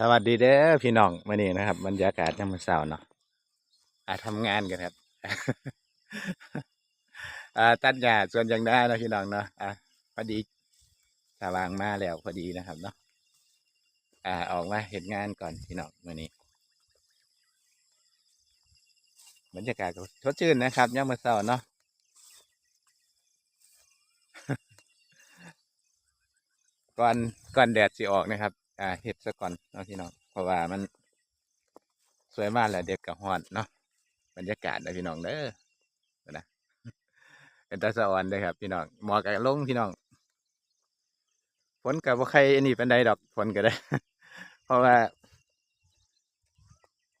สวัสดีเด้อพี่น้องมื่อนี้นะครับบรรยากาศยามเช้าเนาะอาทำงานกันครับอ่าตัดหญ้าส่วนยังได้นะพี่น้องเนาะอ่าพอดีสว่างมาแล้วพอดีนะครับเนาะอ่าออกมาเห็นงานก่อนพี่น้องมื่อนี้บรรยากาศสดชื่นนะครับยามเช้าเนาะก่อนก่อนแดดสิออกนะครับ อ่าเฮ็ดซะก่อนเนาะพี่น้องเพราะว่ามันสวยมากแหละเด็กกับฮอดเนาะบรรยากาศนะพี่น้องเด้อนะเป็นตาสะออนเลยครับ พี่น้องหมอกกับลงพี่น้องฝนกับว่าใครอันนี้เป็นใดดอกฝนก็ได้ เพราะว่า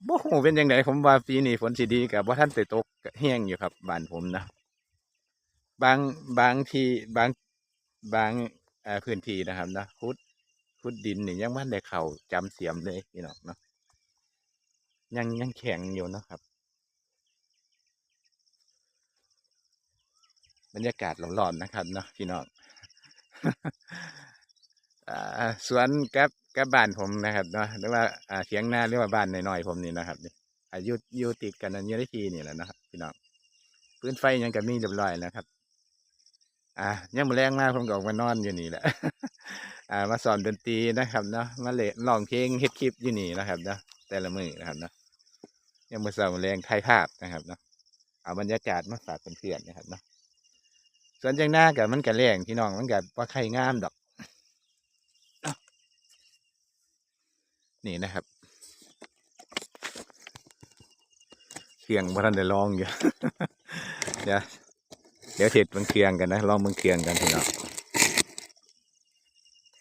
บ่ฮู้เป็นยังไงผมว่าปีนี้ฝนสิดีกับว่าท่านไปตกแห้งอยู่ครับบ้านผมนะบางบางที่บางบางอ่อพื้นที่นะครับนะคุด คุดดินนี่ยังมันได้เข่าจำเสียมเลยพี่น้องเนาะยังยังแข็งอยู่นะครับ บรรยากาศร้อนๆนะครับเนาะพี่น้องอสวนกับกับบ้านผมนะครับเนาะหรือว่าเถียงนาหรือว่าบ้านน้อยๆผมนี่นะครับนี่อายุอยู่ติดกันอันนี้ได้ทีนี่แหละนะครับพี่น้องพื้นไฟยังกับมีเรียบร้อยแล้วครับ อ่ายังมือแรงมากผมก็ออกมานอนอยู่นี่แหละอ่ามาสอนดนตรีนะครับเนาะมาเล่นร้องเพลงเฮ็ดคลิปอยู่นี่นะครับเนาะแต่ละมือนะครับเนาะยังมือสาแรงไทยภาพนะครับเนาะเอาบรรยากาศมาฝากเพื่อนๆนะครับเนาะส่วนจังหน้ากับมันกับแรงพี่น้องมันกับว่าใครงามดอก นี่นะครับเครื่องบ่ทันได้ลองอยู่เดี๋ยว เดี๋ยวเทศมันเครื่องกันนะลองมึงเครื่องกันพี่น้อง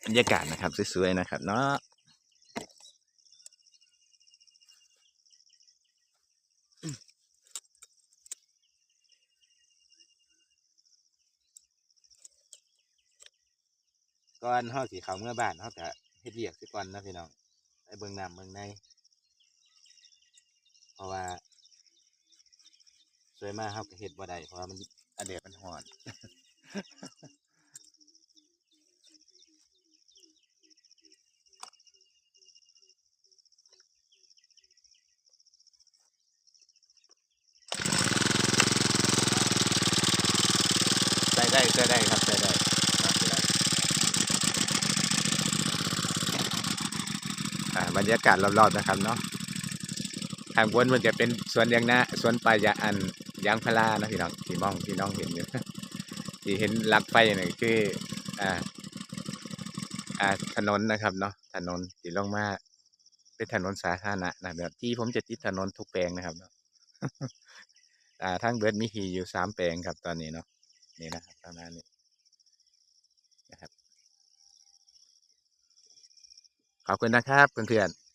บรรยากาศนะครับสวยๆนะครับเนาะก่อนเฮาสิเข้าเมื่อบ้านเฮาก็เฮ็ดเวียกสิก่อนนะพี่น้องไปเบิ่งน้ำเบิ่งในเพราะว่าสวยมากเฮาก็เฮ็ดบ่ได้เพราะว่ามัน อเดดมันร้อน ใส่ได้ใส่ได้ครับใส่ได้ครับใส่ได้อ่าบรรยากาศรอบๆนะครับเนาะทางบนมันจะเป็นสวนยางนาสวนปลายาอัน ยางพารานะพี่น้องที่มองพี่น้องเห็นอยู่ที่เห็นหลักไฟนี่คืออ่า อ่าถนนนะครับเนาะถนนที่ลงมาเป็นถนนสาธารณะนะแบบที่ผมจะติดถนนทุกแปลงนะครับเนาะอ่าทั้งเบิดมีทีอยู่สามแปลงครับตอนนี้เนาะนี่นะครับประมาณนี้นะครับขอบคุณนะครับเพื่อนๆ